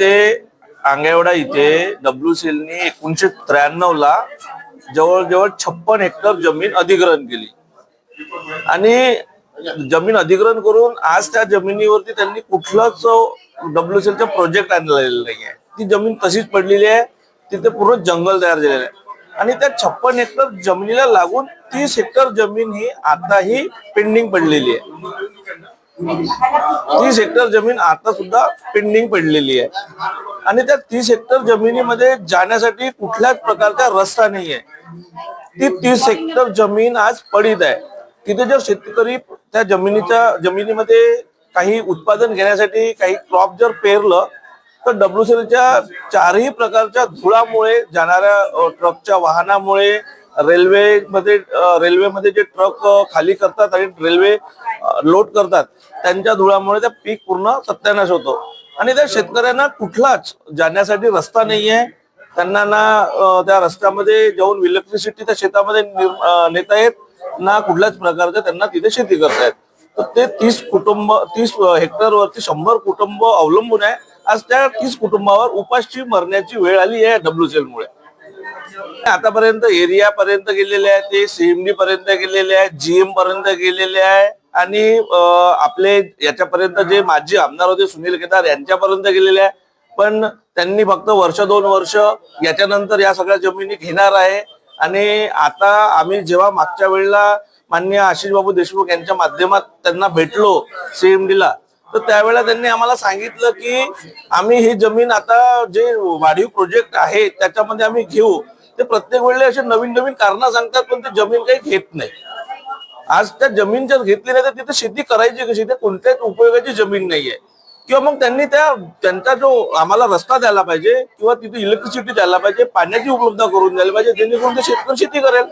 ते आंगेवडा इथे डब्ल्यू सेलनी एकोणीशे त्र्याण्णव ला जवळजवळ छप्पन हेक्टर जमीन अधिग्रहण केली. आणि जमीन अधिग्रहण करून आज त्या जमिनीवरती त्यांनी कुठलाच डब्ल्यू सेलचा प्रोजेक्ट आणलेला नाही आहे ती जमीन तशीच पडलेली आहे. तिथे पूर्ण जंगल तयार झालेलं आहे. आणि त्या छप्पन हेक्टर जमिनीला लागून तीस हेक्टर जमीन ही आताही पेंडिंग पडलेली आहे. तीस हेक्टर जमीन आता सुद्धा पेंडिंग पडलेली आहे. आणि त्या तीस हेक्टर जमिनीमध्ये जाण्यासाठी कुठल्याच प्रकारचा रस्ता नाहीये. ती तीस हेक्टर जमीन आज पडीत आहे. तिथे जर शेतकरी त्या जमिनीच्या जमिनीमध्ये काही उत्पादन घेण्यासाठी काही क्रॉप जर पेरलं तर डब्ल्यूसीएलच्या चारही प्रकारच्या धुळामुळे जाणाऱ्या ट्रकच्या वाहनामुळे रेल्वे मध्ये रेल्वेमध्ये जे ट्रक खाली करतात आणि रेल्वे लोड करतात त्यांच्या धुळामुळे त्या पीक पूर्ण सत्यानाश होतो. आणि त्या शेतकऱ्यांना कुठलाच जाण्यासाठी रस्ता नाहीये. त्यांना ना त्या रस्त्यामध्ये जाऊन इलेक्ट्रिसिटी त्या शेतामध्ये नेता येत ना कुठल्याच प्रकारचे त्यांना तिथे शेती करतायत. तर ते तीस कुटुंब तीस हेक्टर वरती शंभर कुटुंब अवलंबून आहे. आज त्या तीस कुटुंबावर उपाशी मरण्याची वेळ आली आहे डब्ल्यूसीएल मुळे. आतापर्यंत एरिया पर्यंत गेलेले आहे ते सीएमडी पर्यंत गेलेले आहे जीएम पर्यंत गेलेले आहे. आणि आपले याच्यापर्यंत जे माजी आमदार होते सुनील केदार यांच्यापर्यंत गेलेले आहे. पण त्यांनी फक्त वर्ष दोन वर्ष याच्यानंतर या सगळ्या जमिनी घेणार आहे. आणि आता आम्ही जेव्हा मागच्या वेळेला मान्य आशिष बाबू देशमुख यांच्या माध्यमात त्यांना भेटलो सीएमडीला ला तर त्यावेळेला त्यांनी आम्हाला सांगितलं की आम्ही ही जमीन आता जे वाढीव प्रोजेक्ट आहे त्याच्यामध्ये आम्ही घेऊ. ते प्रत्येक वेळेला असे नवीन नवीन कारण सांगतात पण ते जमीन काही घेत नाही. आज त्या जमीन जर घेतली नाही तर तिथे शेती करायची कशी? ते कोणत्याच उपयोगाची जमीन नाहीये. किंवा मग त्यांनी त्या त्यांचा जो आम्हाला रस्ता द्यायला पाहिजे किंवा तिथे इलेक्ट्रिसिटी द्यायला पाहिजे पाण्याची उपलब्ध करून द्यायला पाहिजे जेणेकरून ते शेतकरी शेती करेल.